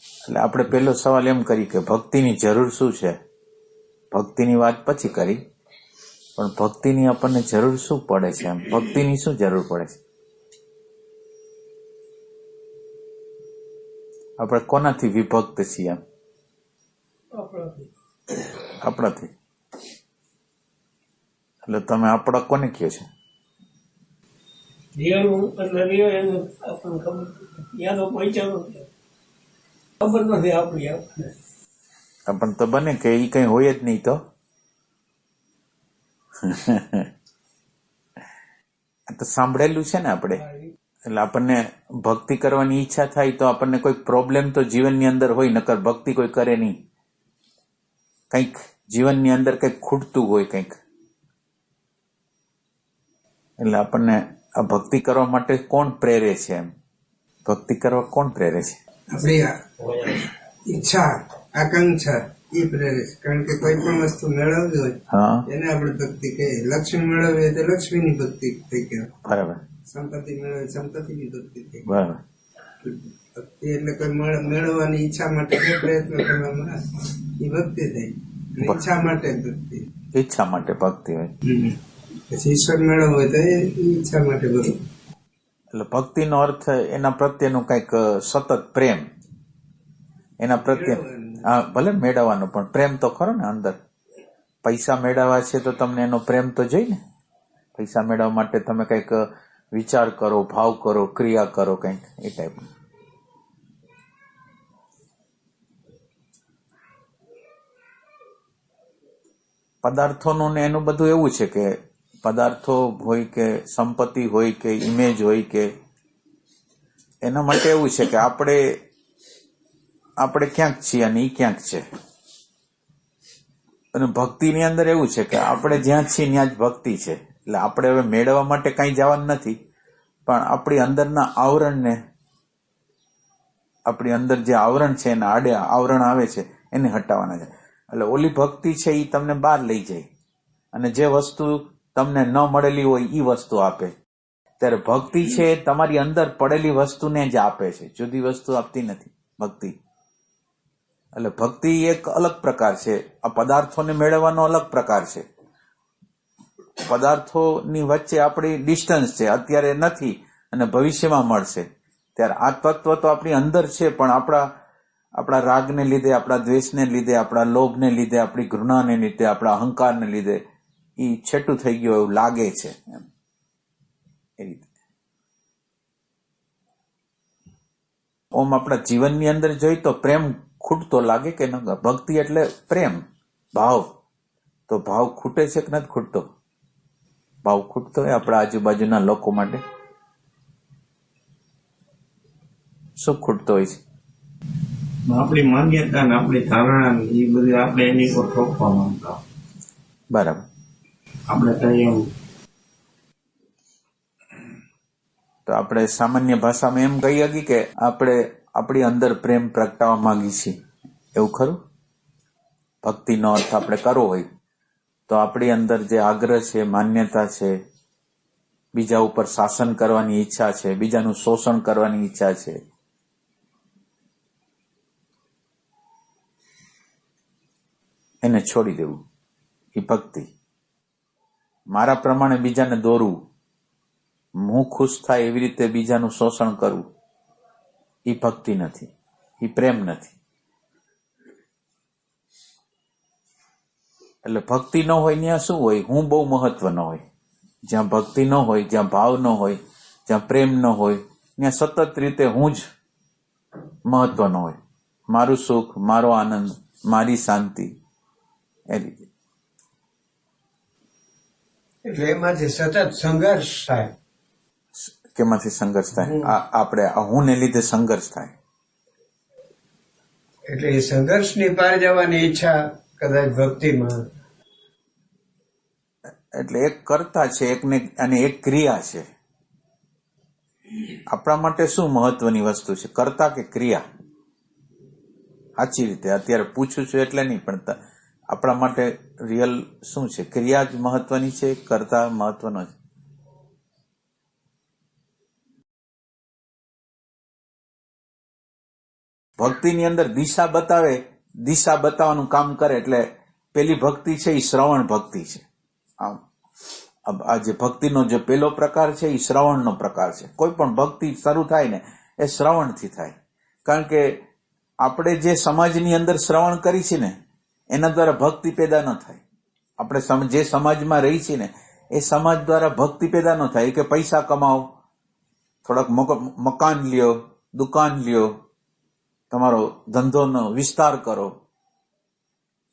એટલે આપણે પહેલો સવાલ એમ કરી કે ભક્તિની જરૂર શું છે? ભક્તિની વાત પછી કરી. પણ ભક્તિની આપણને જરૂર શું પડે છે એમ? ભક્તિની શું જરૂર પડે છે? આપણે કોનાથી વિભક્ત છીએ એમ? આપણાથી. એટલે તમે આપણા કોને કહો છો? એનું આપણને ખબર યાદો પહોંચ્યા નથી. ખબર નથી આપણી પણ તો બને કે એ કઈ હોય જ નહીં તો. તો સાંભળેલું છે ને આપણે. એટલે આપણને ભક્તિ કરવાની ઈચ્છા થાય તો આપણને કોઈ પ્રોબ્લેમ તો જીવનની અંદર હોય નકર ભક્તિ કોઈ કરે નહીં. કંઈક જીવનની અંદર કંઈક ખૂટતું હોય કંઈક. એટલે આપણને આ ભક્તિ કરવા માટે કોણ પ્રેરે છે એમ? ભક્તિ કરવા કોણ પ્રેરે છે? આપણી ઈચ્છા આકાંક્ષા એ પ્રેરે. છે કારણ કે કોઈ પણ વસ્તુ મેળવવી હોય એને આપણે ભક્તિ કહીએ. લક્ષ્મી મેળવવી હોય તો લક્ષ્મીની ભક્તિ થઈ કહેવાય બરાબર. સંપત્તિ મેળવે સંપત્તિની ભક્તિ થઈ બરાબર. ભક્તિ એટલે કોઈ મેળ- મેળવવાની ઈચ્છા માટે જે પ્રયત્ન કરવામાં એ ભક્તિ થઈ ઈચ્છા માટે ભક્તિ. ઈચ્છા માટે ભક્તિ હોય. પછી ઈશ્વર મેળવવો હોય તો એ ઈચ્છા માટે ભક્તિ. એટલે ભક્તિનો અર્થ એના પ્રત્યેનું કંઈક સતત પ્રેમ. એના પ્રત્યે હા ભલે મેળવવાનો પણ પ્રેમ તો ખરો ને અંદર. પૈસા મેળવવા છે તો તમને એનો પ્રેમ તો જોઈ ને. પૈસા મેળવવા માટે તમે કંઈક વિચાર કરો ભાવ કરો ક્રિયા કરો કંઈક એ ટાઈપનું પદાર્થોનું ને એનું બધું એવું છે કે પદાર્થો હોય કે સંપત્તિ હોય કે ઇમેજ હોય કે, એના માટે એવું છે કે આપણે આપણે ક્યાંક છીએ અને એ ક્યાંક છે. અને ભક્તિની અંદર એવું છે કે આપણે જ્યાં છીએ ત્યાં જ ભક્તિ છે. એટલે આપણે હવે મેળવવા માટે કંઈ જવાનું નથી. પણ આપણી અંદરના આવરણને, આપણી અંદર જે આવરણ છે એના આડે આવરણ આવે છે, એને હટાવવાના છે. એટલે ઓલી ભક્તિ છે એ તમને બહાર લઈ જાય. અને જે વસ્તુ તમને ન મળેલી હોય એ વસ્તુ આપે. ત્યારે ભક્તિ છે તમારી અંદર પડેલી વસ્તુને જ આપે છે. જુદી વસ્તુ આપતી નથી ભક્તિ. એટલે ભક્તિ એક અલગ પ્રકાર છે. આ પદાર્થોને મેળવવાનો અલગ પ્રકાર છે. પદાર્થોની વચ્ચે આપણી ડિસ્ટન્સ છે. અત્યારે નથી અને ભવિષ્યમાં મળશે. ત્યારે આ તત્વ તો આપણી અંદર છે, પણ આપણા આપણા રાગને લીધે, આપણા દ્વેષને લીધે, આપણા લોભને લીધે, આપણી ઘૃણાને લીધે, આપણા અહંકારને લીધે એ છેટું થઈ ગયું એવું લાગે છે એમ. એ રીતે. ઓમ આપણા જીવનની અંદર જોઈ તો પ્રેમ ખૂટતો લાગે કે ન ભક્તિ એટલે પ્રેમ ભાવ. તો ભાવ ખૂટે છે કે નથી ખૂટતો? ભાવ ખૂટતો હોય આપણા આજુબાજુના લોકો માટે. શું ખૂટતો હોય છે? આપણી માન્યતા ને આપણી ધારણા એ બધી આપણે એની પર ઠોકવા માંગતા બરાબર. આપણે કહીએ એવું. તો આપણે સામાન્ય ભાષામાં એમ કહી શકીએ કે આપણે આપણી અંદર પ્રેમ પ્રગટાવવા માંગી છીએ. એવું ખરું? ભક્તિનો અર્થ આપણે કરવો હોય તો આપણી અંદર જે આગ્રહ છે, માન્યતા છે, બીજા ઉપર શાસન કરવાની ઈચ્છા છે, બીજાનું શોષણ કરવાની ઈચ્છા છે, એને છોડી દેવું. એ ભક્તિ. મારા પ્રમાણે બીજાને દોરવું હું ખુશ થાય એવી રીતે બીજાનું શોષણ કરવું એ ભક્તિ નથી. એ પ્રેમ નથી. એટલે ભક્તિ ન હોય ત્યાં શું હોય? હું બહુ મહત્વનો હોય. જ્યાં ભક્તિ ન હોય, જ્યાં ભાવ ન હોય, જ્યાં પ્રેમ ન હોય ત્યાં સતત રીતે હું જ મહત્વનો હોય. મારું સુખ, મારો આનંદ, મારી શાંતિ. એ રીતે. એટલે એમાંથી સતત સંઘર્ષ થાય. કેમાંથી સંઘર્ષ થાય? આપણે હું ને લીધે સંઘર્ષ થાય. એટલે એ સંઘર્ષની પાર જવાની ઈચ્છા કદાચ ભક્તિમાં. એટલે એક કરતા છે એકને અને એક ક્રિયા છે. આપણા માટે શું મહત્વની વસ્તુ છે? કરતા કે ક્રિયા? સાચી રીતે. અત્યારે પૂછું છું એટલે નહીં પણ આપણા માટે રિયલ શું છે? ક્રિયા જ મહત્વની છે, કરતા મહત્વનો છે. ભક્તિની અંદર દિશા બતાવે, દિશા બતાવવાનું કામ કરે એટલે પેલી ભક્તિ છે એ શ્રવણ ભક્તિ છે. આમ, આ જે ભક્તિનો જે પેલો પ્રકાર છે એ શ્રવણનો પ્રકાર છે. કોઈ પણ ભક્તિ શરૂ થાય ને, એ શ્રવણથી થાય. કારણ કે આપણે જે સમાજની અંદર શ્રવણ કરી છે ને એના દ્વારા ભક્તિ પેદા ન થાય. આપણે જે સમાજમાં રહી છીએ ને, એ સમાજ દ્વારા ભક્તિ પેદા ન થાય. કે પૈસા કમાઓ, થોડાક મક- મકાન લ્યો, દુકાન લ્યો, તમારો ધંધોનો વિસ્તાર કરો.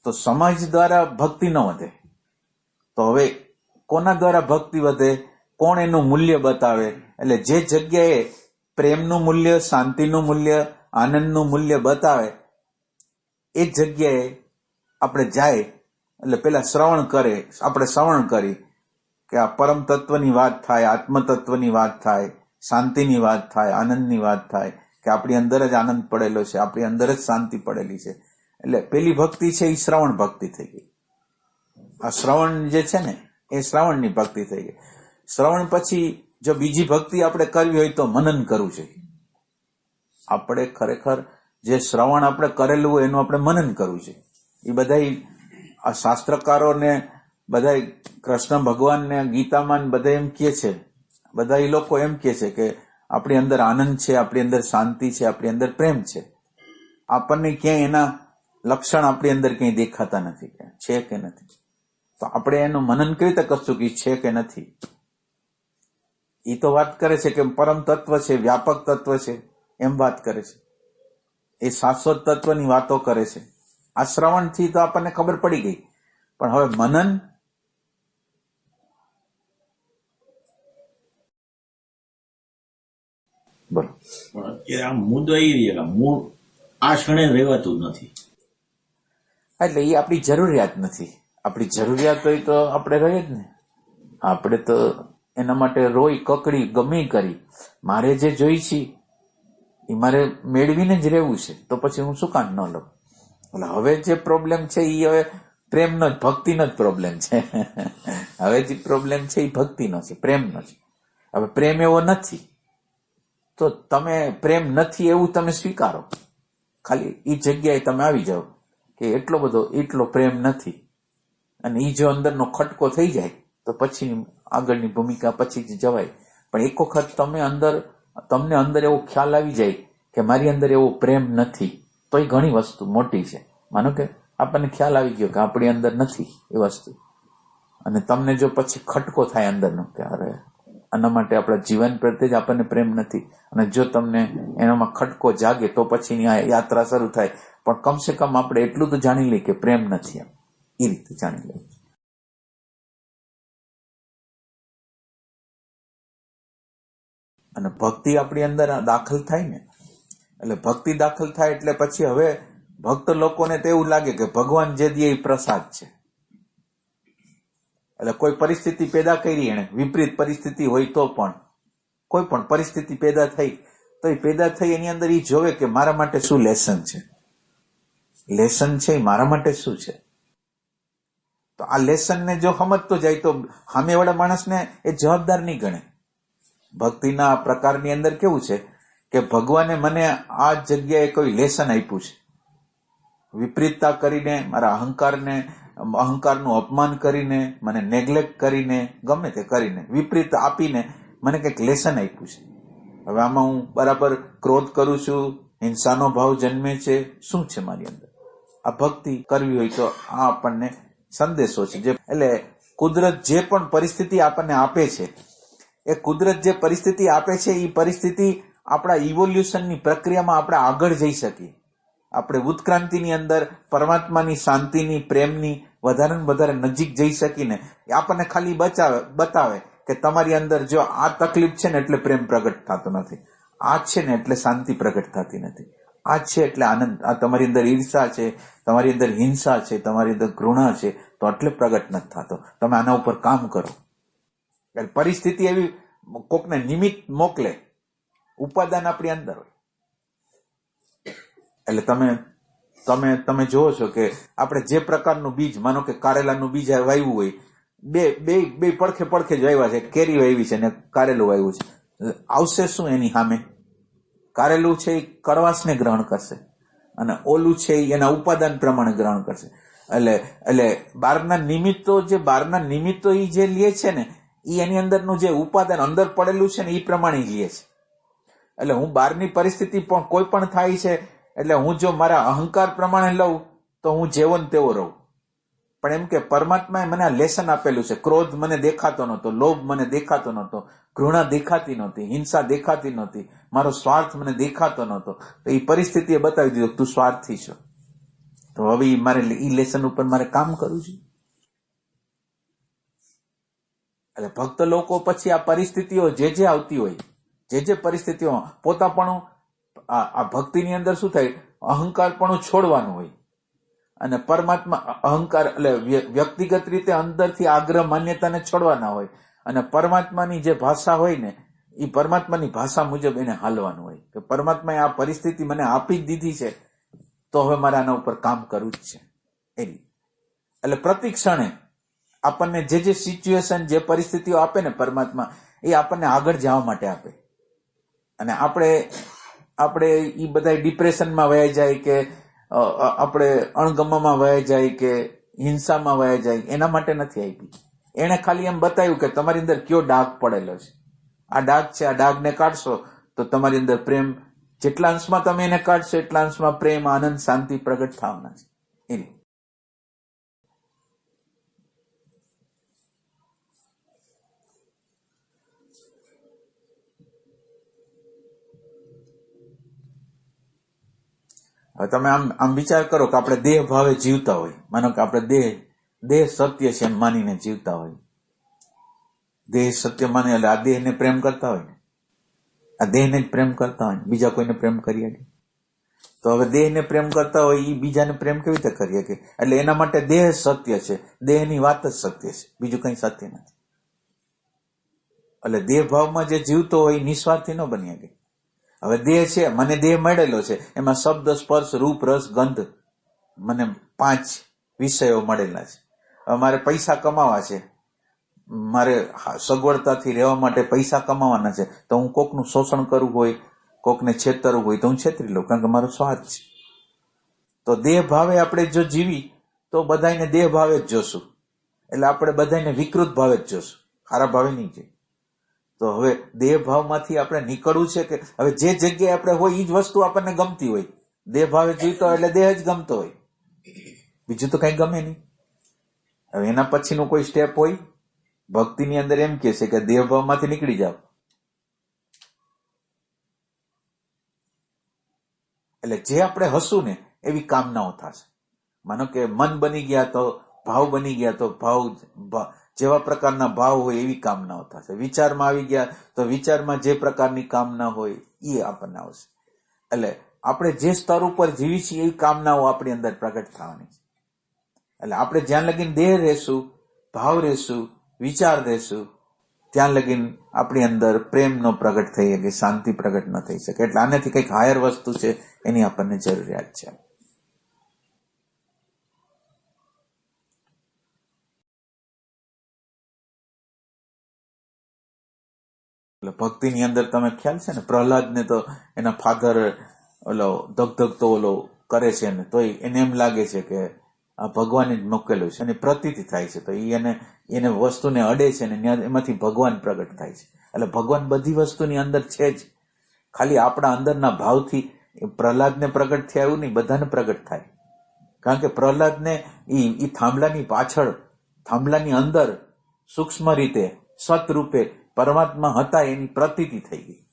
તો સમાજ દ્વારા ભક્તિ ન વધે. તો હવે કોના દ્વારા ભક્તિ વધે? કોણ એનું મૂલ્ય બતાવે? એટલે જે જગ્યાએ પ્રેમનું મૂલ્ય, શાંતિનું મૂલ્ય, આનંદનું મૂલ્ય બતાવે, એ જગ્યાએ આપણે જાય, એટલે પેલા શ્રવણ કરે, આપણે શ્રવણ કરી કે આ પરમ તત્વની વાત થાય આત્મ તત્વની વાત થાય, શાંતિની વાત થાય, આનંદની વાત થાય, કે આપણી અંદર જ આનંદ પડેલો છે, આપણી અંદર જ શાંતિ પડેલી છે. એટલે પેલી ભક્તિ છે એ શ્રવણ ભક્તિ થઈ ગઈ. આ શ્રવણ જે છે ને, એ શ્રવણની ભક્તિ થઈ ગઈ. શ્રવણ પછી જો બીજી ભક્તિ આપણે કરવી હોય તો મનન કરવું જોઈએ. આપણે ખરેખર જે શ્રવણ આપણે કરેલું હોય એનું આપણે મનન કરવું છે એ બધા આ શાસ્ત્રકારોને બધા કૃષ્ણ ભગવાનને, ગીતામાં બધા એમ કહે છે. બધા એ લોકો એમ કહે છે કે આપણી અંદર આનંદ છે, આપણી અંદર શાંતિ છે, આપણી અંદર પ્રેમ છે. આપણને ક્યાંય એના લક્ષણ આપણી અંદર ક્યાંય દેખાતા નથી, કે છે કે નથી. તો આપણે એનું મનન કેવી રીતે કરશું કે છે કે નથી? એ તો વાત કરે છે કે પરમ તત્વ છે, વ્યાપક તત્વ છે, એમ વાત કરે છે. એ શાશ્વત તત્વની વાતો કરે છે. આ શ્રવણથી તો આપણને ખબર પડી ગઈ. પણ હવે મનન બોલો. અત્યારે મુદ્દો એ રહી મૂળ આ ક્ષણે રહેવાતું જ નથી. એટલે એ આપણી જરૂરિયાત નથી. આપણી જરૂરિયાત હોય તો આપણે રહીએ જ ને. આપણે તો એના માટે રોઈ કકડી ગમે કરી. મારે જે જોઈ છે એ મારે મેળવીને જ રહેવું છે. તો પછી હું શું કામ ન લઉં? એટલે હવે જે પ્રોબ્લેમ છે એ હવે પ્રેમનો જ, ભક્તિનો જ પ્રોબ્લેમ છે. હવે જે પ્રોબ્લેમ છે એ ભક્તિનો છે, પ્રેમનો છે. હવે પ્રેમ એવો નથી. તો તમે પ્રેમ નથી એવું તમે સ્વીકારો. ખાલી એ જગ્યાએ તમે આવી જાઓ કે એટલો બધો, એટલો પ્રેમ નથી. અને એ જો અંદરનો ખટકો થઈ જાય, તો પછી આગળની ભૂમિકા પછી જ જવાય. પણ એક વખત તમે અંદર, તમને અંદર એવો ખ્યાલ આવી જાય કે મારી અંદર એવો પ્રેમ નથી. તો એ ઘણી વસ્તુ મોટી છે. માનો કે આપણને ખ્યાલ આવી ગયો કે આપણી અંદર નથી એ વસ્તુ. અને તમને જો પછી ખટકો થાય અંદરનો કે અરે, આના માટે આપણા જીવન પ્રત્યે જ આપણને પ્રેમ નથી. અને જો તમને એનામાં ખટકો જાગે તો પછીની આ યાત્રા શરૂ થાય. પણ કમસે કમ આપણે એટલું તો જાણી લઈએ કે પ્રેમ નથી એમ. એ રીતે જાણી લઈએ. અને ભક્તિ આપણી અંદર દાખલ થાય ને એટલે ભક્તિ દાખલ થાય એટલે પછી હવે ભક્ત લોકોને તો એવું લાગે કે ભગવાન જે દે એ પ્રસાદ છે. એટલે કોઈ પરિસ્થિતિ પેદા કરી એને વિપરીત પરિસ્થિતિ હોય તો પણ, કોઈ પણ પરિસ્થિતિ પેદા થઈ, તો એ પેદા થઈ એની અંદર એ જોવે કે મારા માટે શું લેસન છે. લેસન છે એ મારા માટે શું છે? તો આ લેસનને જો સમજતો જાય તો સામેવાળા માણસને એ જવાબદાર નહીં ગણે. ભક્તિના પ્રકારની અંદર કેવું છે? કે ભગવાને મને આ જગ્યાએ કોઈ લેસન આપ્યું છે? વિપરીતતા કરીને, મારા અહંકારને, અહંકારનું અપમાન કરીને, મને નેગ્લેક્ટ કરીને, ગમે તે કરીને, વિપરીત આપીને મને કંઈક લેસન આપ્યું છે. હવે આમાં હું બરાબર ક્રોધ કરું છું, હિંસાનો ભાવ જન્મે છે, શું છે મારી અંદર? આ ભક્તિ કરવી હોય તો આ આપણને સંદેશો છે. જે એટલે કુદરત જે પણ પરિસ્થિતિ આપણને આપે છે, એ કુદરત જે પરિસ્થિતિ આપે છે એ પરિસ્થિતિ આપણા ઇવોલ્યુશનની પ્રક્રિયામાં આપણે આગળ જઈ શકીએ. આપણે ઉત્ક્રાંતિની અંદર, પરમાત્માની શાંતિની, પ્રેમની વધારે ને વધારે નજીક જઈ શકીને આપણને ખાલી બચાવે, બતાવે કે તમારી અંદર જો આ તકલીફ છે ને એટલે પ્રેમ પ્રગટ થતો નથી. આ છે ને એટલે શાંતિ પ્રગટ થતી નથી. આ છે એટલે આનંદ. આ તમારી અંદર ઈર્ષા છે, તમારી અંદર હિંસા છે, તમારી અંદર ઘૃણા છે, તો એટલે પ્રગટ નથી થતો. તમે આના ઉપર કામ કરો. પરિસ્થિતિ એવી કોકને નિમિત્ત મોકલે ઉપાદાન આપણી અંદર હોય. એટલે તમે તમે તમે જોવો છો કે આપણે જે પ્રકારનું બીજ, માનો કે કારેલાનું બીજ વાવ્યું હોય, બે બે બે પડખે પડખે જ વાવ્યા છે કેરી વાવી છે ને કારેલું વાવ્યું છે. આવશે શું એની સામે? કારેલું છે એ કડવાશને ગ્રહણ કરશે અને ઓલું છે એના ઉપાદાન પ્રમાણે ગ્રહણ કરશે. એટલે એટલે બહારના નિમિત્તો જે બહારના નિમિત્તો એ જે લે છે ને એ એની અંદરનું જે ઉપાદાન અંદર પડેલું છે ને એ પ્રમાણે લે છે. એટલે હું બહારની પરિસ્થિતિ પણ કોઈ પણ થાય છે, એટલે હું જો મારા અહંકાર પ્રમાણે લઉં, તો હું જેવો તેવો રહું. પણ એમ કે પરમાત્માએ મને આ લેસન આપેલું છે. ક્રોધ મને દેખાતો નહોતો, લોભ મને દેખાતો નહોતો, ઘૃણા દેખાતી નહોતી, હિંસા દેખાતી નહોતી, મારો સ્વાર્થ મને દેખાતો નહોતો. તો એ પરિસ્થિતિએ બતાવી દીધું, તું સ્વાર્થી છો. તો હવે મારે એ લેસન ઉપર મારે કામ કરવું છે. એટલે ભક્ત લોકો પછી આ પરિસ્થિતિઓ જે જે આવતી હોય જે જે પરિસ્થિતિઓ, પોતાપણું, આ આ ભક્તિની અંદર શું થાય? અહંકારપણું છોડવાનું હોય. અને પરમાત્મા અહંકાર એટલે વ્યક્તિગત રીતે અંદરથી આગ્રહ, માન્યતાને છોડવાના હોય. અને પરમાત્માની જે ભાષા હોય ને, એ પરમાત્માની ભાષા મુજબ એને હાલવાનું હોય. કે પરમાત્માએ આ પરિસ્થિતિ મને આપી જ દીધી છે, તો હવે મારે આના ઉપર કામ કરવું જ છે. એની એટલે પ્રતિક્ષણે આપણને જે જે સિચ્યુએશન જે પરિસ્થિતિઓ આપે ને પરમાત્મા, એ આપણને આગળ જવા માટે આપે. અને આપણે આપણે એ બધા ડિપ્રેશનમાં વયા જાય કે આપણે અણગમામાં વયા જાય કે, હિંસામાં વયા જાય, એના માટે નથી આપી એણે ખાલી એમ બતાવ્યું કે તમારી અંદર કયો ડાઘ પડેલો છે. આ ડાઘ છે, આ ડાઘને કાઢશો તો તમારી અંદર પ્રેમ, જેટલા અંશમાં તમે એને કાઢશો એટલા અંશમાં પ્રેમ, આનંદ, શાંતિ પ્રગટ થવાના છે. એની. હવે તમે આમ આમ વિચાર કરો કે આપણે દેહ ભાવે જીવતા હોય. માનો કે આપણે દેહ દેહ સત્ય છે એમ માનીને જીવતા હોય. દેહ સત્ય માને એટલે આ દેહને પ્રેમ કરતા હોય ને? આ દેહને જ પ્રેમ કરતા હોય બીજા કોઈને પ્રેમ કરી શકે તો હવે દેહને પ્રેમ કરતા હોય એ બીજાને પ્રેમ કેવી રીતે કરીએ કે? એટલે એના માટે દેહ સત્ય છે. દેહની વાત જ સત્ય છે. બીજું કંઈ સત્ય નથી. એટલે દેહ ભાવમાં જે જીવતો હોય નિસ્વાર્થી ન બની શકે હવે દેહ છે, મને દેહ મળેલો છે. એમાં શબ્દ, સ્પર્શ, રૂપ, રસ, ગંધ મને પાંચ વિષયો મળેલા છે. હવે મારે પૈસા કમાવા છે. મારે સગવડતાથી રહેવા માટે પૈસા કમાવાના છે. તો હું કોકનું શોષણ કરવું હોય, કોકને છેતરવું હોય, તો હું છેતરી લઉં, કારણ કે મારો સ્વાર્થ છે. તો દેહ ભાવે આપણે જો જીવી, તો બધાને દેહ ભાવે જ જોશું. એટલે આપણે બધાને વિકૃત ભાવે જ જોશું. ખારા ભાવે નહીં જોઈએ તો હવે દેહભાવમાંથી આપણે નીકળવું છે કે હવે જે જગ્યાએ આપણે હોય એ જ વસ્તુ આપણને ગમતી હોય. દેહભાવે જીવતો એટલે દેહ જ ગમતો હોય. બીજું તો કઈ ગમે નહીં. હવે એના પછીનું કોઈ સ્ટેપ હોય, ભક્તિની અંદર એમ કે છે કે દેહભાવમાંથી નીકળી જાવ એટલે જે આપણે હસું ને, એવી કામનાઓ થશે. માનો કે મન બની ગયા તો ભાવ બની ગયા તો ભાવ જેવા પ્રકારના ભાવ હોય એવી કામનાઓ થશે. વિચારમાં આવી ગયા તો વિચારમાં જે પ્રકારની કામના હોય એ આપણને આવશે. એટલે આપણે જે સ્તર ઉપર જીવી છીએ એવી કામનાઓ આપણી અંદર પ્રગટ થવાની છે. એટલે આપણે જ્યાં લગીન દેહ રહેશું, ભાવ રહેશું, વિચાર રહેશું, ત્યાં લગીન આપણી અંદર પ્રેમનો પ્રગટ થઈ શકે, શાંતિ પ્રગટ ન થઈ શકે. એટલે આનાથી કંઈક હાયર વસ્તુ છે એની આપણને જરૂરિયાત છે. એટલે ભક્તિની અંદર તમે ખ્યાલ છે ને? પ્રહલાદને તો એના ફાધર ઓલો ધગધગતો ઓલો કરે છે ને તોય એને એમ લાગે છે કે આ ભગવાને જ મૂકેલું છે અને પ્રતીતિ થાય છે. તો એ એને એને વસ્તુને અડે છે ને એમાંથી ભગવાન પ્રગટ થાય છે. એટલે ભગવાન બધી વસ્તુની અંદર છે જ. ખાલી આપણા અંદરના ભાવથી પ્રહલાદને પ્રગટ થયા એવું નહીં, બધાને પ્રગટ થાય. કારણ કે પ્રહલાદને એ થાંભલાની પાછળ, થાંભલાની અંદર સૂક્ષ્મ રીતે સત રૂપે પરમાત્મા હતા એની પ્રતીતિ થઈ ગઈ.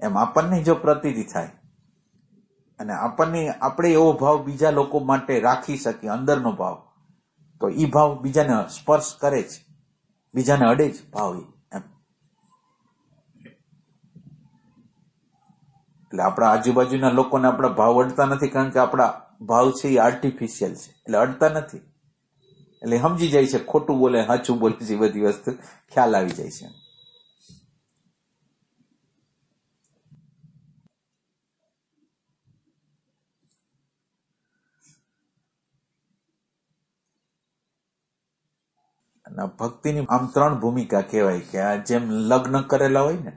એમ આપણને જો પ્રતીતિ થાય અને આપણને આપણે એવો ભાવ બીજા લોકો માટે રાખી શકીએ, અંદરનો ભાવ, તો એ ભાવ બીજાને સ્પર્શ કરે છે બીજાને અડે જ ભાવ એમ. એટલે આપણા આજુબાજુના લોકોને આપણા ભાવ અડતા નથી, કારણ કે આપણા ભાવ છે એ આર્ટિફિશિયલ છે. એટલે અડતા નથી. એટલે સમજી જાય છે, ખોટું બોલે સાચું બોલે છે બધી વસ્તુ, ખ્યાલ આવી જાય છે અને ભક્તિની આમ ત્રણ ભૂમિકા કહેવાય કે આ જેમ લગ્ન કરેલા હોય ને,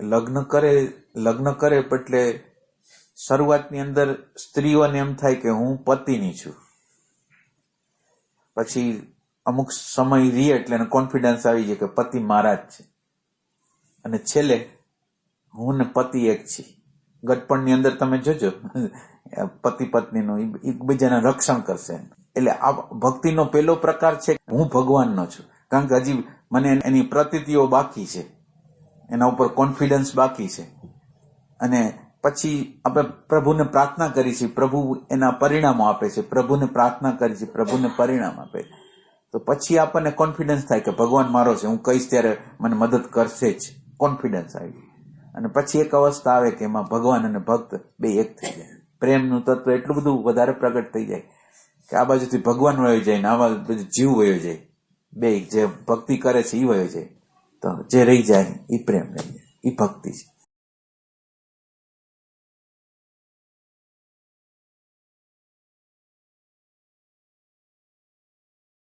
લગ્ન કરે લગ્ન કરે એટલે શરૂઆતની અંદર સ્ત્રીઓને એમ થાય કે હું પતિની છું. પછી અમુક સમય રીએ એટલે એને કોન્ફિડન્સ આવી જાય કે પતિ મારા જ છે. અને છેલ્લે, હું ને પતિ એક છીએ. ગટપણની અંદર તમે જોજો પતિ પત્નીનું એકબીજાના રક્ષણ કરશે. એટલે આ ભક્તિનો પહેલો પ્રકાર છે હું ભગવાનનો છું. કારણ કે હજી મને એની પ્રતીતિઓ બાકી છે. એના ઉપર કોન્ફિડન્સ બાકી છે. અને પછી આપણે પ્રભુને પ્રાર્થના કરી છે. પ્રભુ એના પરિણામો આપે છે. પ્રભુને પ્રાર્થના કરી છે. પ્રભુને પરિણામ આપે. તો પછી આપણને કોન્ફિડન્સ થાય કે ભગવાન મારો છે. હું કહીશ ત્યારે મને મદદ કરશે જ. કોન્ફિડન્સ આવી અને પછી એક અવસ્થા આવે કે એમાં ભગવાન અને ભક્ત બે એક થઈ જાય. પ્રેમનું તત્વ એટલું બધું વધારે પ્રગટ થઈ જાય. કે આ બાજુથી ભગવાન વયો જાય ને આ બાજુ જીવ વયો જાય. બે જે ભક્તિ કરે છે એ વયો જાય. તો જે રહી જાય એ પ્રેમ રહી જાય. એ ભક્તિ છે.